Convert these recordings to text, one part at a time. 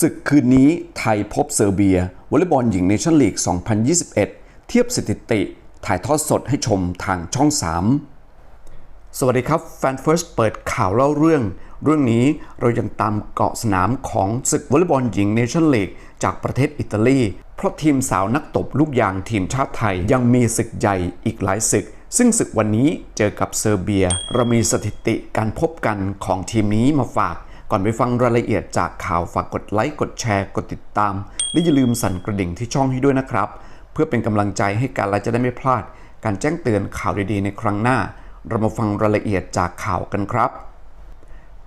ศึกคืนนี้ไทยพบเซอร์เบียวอลเลย์บอลหญิงเนชั่นลีก 2021 เทียบสถิติ ถ่ายทอดสดให้ชมทางช่อง 3 สวัสดีครับ แฟนเฟิร์สเปิดข่าวเล่าเรื่อง เรื่องนี้เรายังตามเกาะสนามของศึกวอลเลย์บอลหญิงเนชั่นลีก จากประเทศอิตาลี เพราะทีมสาวนักตบลูกยางทีมชาติไทยยังมีศึกใหญ่อีกหลายศึก ซึ่งศึกวันนี้เจอกับเซอร์เบีย เรามีสถิติการพบกันของทีมนี้มาฝาก ก่อนไปฟังรายละเอียดจากข่าวฝากกดไลค์กดแชร์กดติดตาม และอย่าลืมสั่นกระดิ่งที่ช่องให้ด้วยนะครับ เพื่อเป็นกำลังใจให้การไลฟ์จะได้ไม่พลาด การแจ้งเตือนข่าวดีๆในครั้งหน้า เรามาฟังรายละเอียดจากข่าวกันครับ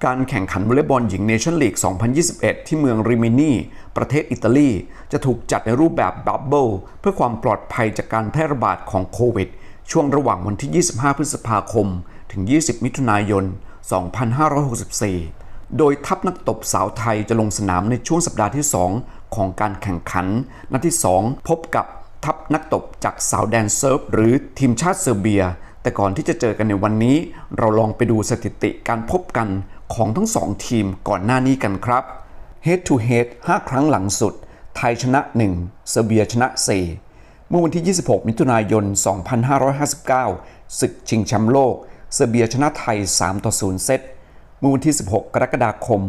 การแข่งขันวอลเลย์บอลหญิงเนชั่นลีก 2021 ที่เมืองริมินีประเทศอิตาลี จะถูกจัดในรูปแบบบับเบิลเพื่อความปลอดภัยจากการแพร่ระบาดของโควิด ช่วงระหว่างวันที่ 25 พฤษภาคม ถึง 20 มิถุนายน 2564 โดยทัพนักตบสาวไทยจะลงสนามในช่วงสัปดาห์ที่ 2 ของการแข่งขัน นัดที่ 2 พบกับทัพนักตบจากสาวแดนเซิร์ฟหรือทีมชาติเซอร์เบีย แต่ก่อนที่จะเจอกันในวันนี้ เราลองไปดูสถิติการพบกันของทั้งสองทีมก่อนหน้านี้กันครับ Head to Head 5 ครั้งหลังสุด ไทยชนะ 1 เซอร์เบียชนะ 4 เมื่อวันที่ 26 มิถุนายน 2559 ศึกชิงแชมป์โลก เซอร์เบียชนะไทย 3 ต่อ 0 เซต มื่อวันที่ 16 กรกฎาคม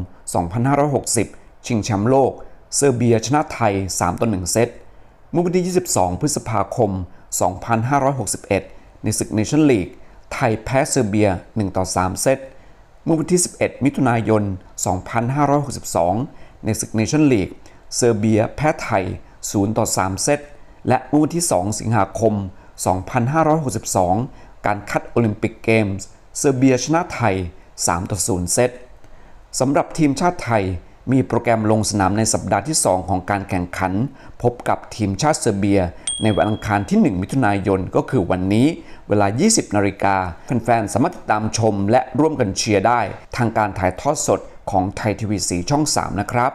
2560 ชิงแชมป์โลก เซอร์เบียชนะไทย 3 ต่อ 1 เซต เมื่อวันที่ 22 พฤษภาคม 2561 ในศึกเนชั่นลีก ไทยแพ้เซอร์เบีย 1 ต่อ 3 เซต เมื่อวันที่ 11 มิถุนายน 2562 ในศึกเนชั่นลีก เซอร์เบียแพ้ไทย 0 ต่อ 3 เซต และเมื่อวันที่ 2 สิงหาคม 2562 การคัดโอลิมปิกเกมส์ เซอร์เบียชนะไทย 3 ต่อ 0 เซตสำหรับทีมชาติไทยมีโปรแกรมลงสนามในสัปดาห์ที่ 2 ของการแข่งขัน พบกับทีมชาติเซอร์เบีย ในวันอังคารที่ 1 มิถุนายนก็คือวันนี้ เวลา 20 นาฬิกาแฟนๆ สามารถติดตามชมและร่วมกันเชียร์ได้ ทางการถ่ายทอดสดของไทยทีวีสีช่อง 3 นะครับ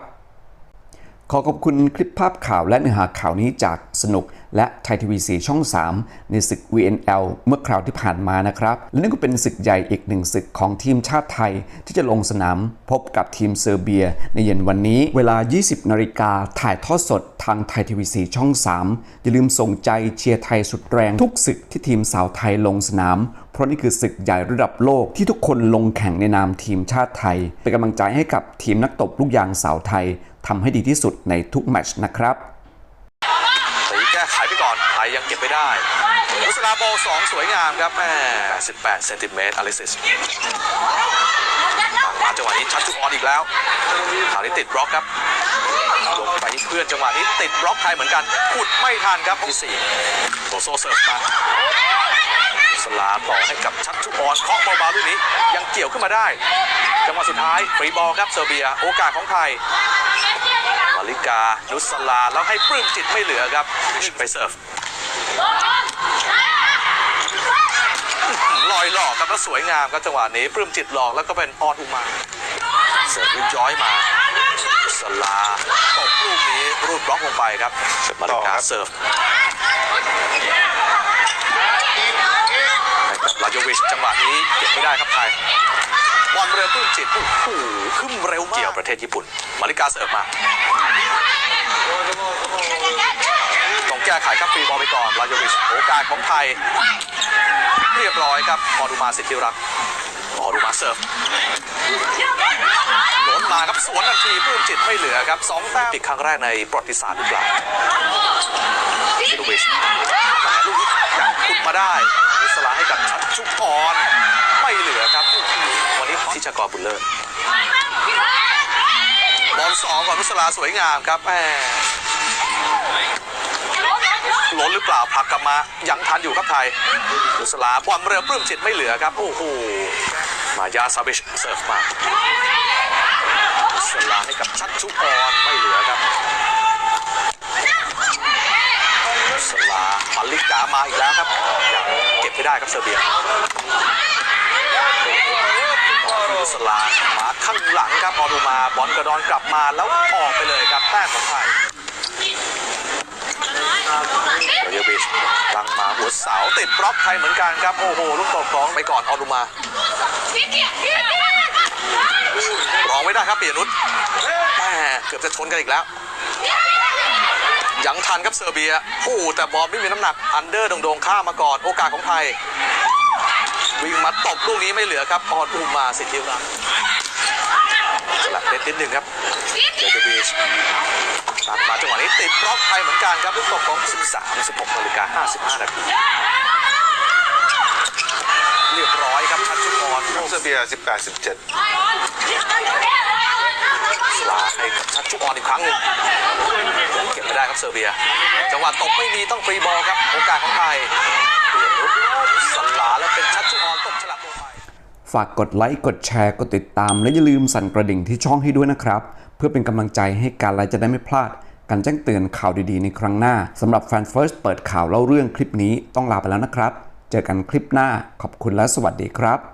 ขอขอบคุณคลิปภาพข่าวและเนื้อหาข่าวนี้จากสนุก และไทยทีวีสีช่อง 3 ในศึก VNL เมื่อคราวที่ผ่านมานะครับ และนี่ก็เป็นศึกใหญ่อีกหนึ่งศึกของทีมชาติไทย ที่จะลงสนามพบกับทีมเซอร์เบีย ในเย็นวันนี้ เวลา 20 นาฬิกาถ่ายทอดสดทางไทยทีวีสีช่อง 3 อย่าลืมส่งใจเชียร์ไทยสุดแรงทุกศึกที่ทีมสาวไทยลงสนามเพราะนี่คือศึกใหญ่ระดับโลกที่ทุกคนลงแข่งในนามทีมชาติไทย เป็นกำลังใจให้กับทีมนักตบลูกยางสาวไทยทำให้ดีที่สุดในทุกแมตช์นะครับ ตีแก้ไขไปก่อนไทยยังเก็บไม่ได้มุสลาโบสองสวยงามครับแม่18เซนติเมตรอลิซิสมาจังหวะนี้ชัดจุกออนอีกแล้วคราวนี้ติดบล็อกครับลงไปที่เพื่อนจังหวะนี้ติดบล็อกไทยเหมือนกันขุดไม่ทันครับที่สี่โซโซเสิร์ฟมามุสลาต่อให้กับชัดจุกออนเคาะเบาๆลูกนี้ ยังเกี่ยวขึ้นมาได้ จังหวะสุดท้ายฟรีบอลครับเซอร์เบีย โอกาสของไทยมาริกา นุสลา แล้วให้ปลื้มจิตไม่เหลือครับไปเสิร์ฟ ลอยหลอกครับแล้วสวยงามครับจังหวะนี้ปลื้มจิตหลอกแล้วก็เป็นออนอุมาเสิร์ฟลูกย้อยมาสลาตบลูกนี้รูดบล็อกลงไปครับมาริกาเสิร์ฟลาโยวิชจังหวะนี้เก็บไม่ได้ครับไทยบอลเร็วปลื้มจิตโอ้โหขึ้นเร็วมากเกี่ยวประเทศญี่ปุ่น มาริกาเสิร์ฟมา ต้องแก้ไขครับฟรีบอลไปก่อนลาโยวิชโอกาสของไทย เรียบร้อยครับมอดูมาสิทธิรักมอดูมาเสิร์ฟล้นมาครับสวนทันทีปลื้มจิตไม่เหลือครับสองแต้มปิดครั้งแรกในประวัติศาสตร์หรือเปล่ามิโลวิชแต่ลูกนี้ยังขุดมาได้มิสลาให้กับชัดชุกพรไม่เหลือครับ วันนี้ทิชากรบุญเลิศบอลสองของนุสลาสวยงามครับแหม ล้นหรือเปล่าผลักกลับมายังทันอยู่ครับไทยนุสลาบอลเรือปลื้มจิตไม่เหลือครับโอ้โหมายาซาบิชเสิร์ฟมานุสลาให้กับชัดชุกรไม่เหลือครับนุสลามาลิกามาอีกแล้วครับยังเก็บไม่ได้ครับเซอร์เบียนุสลามาข้างหลังครับพอดูมาบอลกระดอนกลับมาแล้วออกไปเลยครับแต้มของไทย โรเยวิชลังมาหัว เสาติดบล็อกไทยเหมือนกันครับ โอ้โห ลูกตบของไปก่อนออรุมารองไม่ได้ครับเปียนุชแหม่กือบจะชนกันอีกแล้ว ยังทันครับเซอร์เบียโอ้แต่บอลไม่มีน้ำหนัก อันเดอร์โด่งๆข้ามมาก่อน โอกาสของไทย วิ่งมาตบลูกนี้ไม่เหลือครับออนอุมมาสิทธิรัก ษ์สลับเด็ดนิดหนึ่งครับเจอเจบีชตัดมาจังหวะนี้ติดบล็อกไทยเหมือนกันครับลูกตบของ 13 16นาฬิกา55นาทีเรียบร้อยครับชัดชุมอนเซอร์เบีย18 17สลาให้กับชัดชุออนอีกครั้งหนึ่งยังเก็บไม่ได้ครับเซอร์เบีย จังหวะตบไม่มีต้องฟรีบอลครับโอกาสของไทยเปลี่ยนลุกสลาแล้วเป็นชัดชุออนตบฉลับลงไป ฝากกดไลค์กดแชร์กดติดตาม และอย่าลืมสั่นกระดิ่งที่ช่องให้ด้วยนะครับ เพื่อเป็นกำลังใจให้การไลฟ์จะได้ไม่พลาดการแจ้งเตือนข่าวดีๆ ในครั้งหน้าสำหรับแฟนเฟิร์สเปิดข่าวเล่าเรื่องคลิปนี้ต้องลาไปแล้วนะครับ เจอกันคลิปหน้าขอบคุณและสวัสดีครับ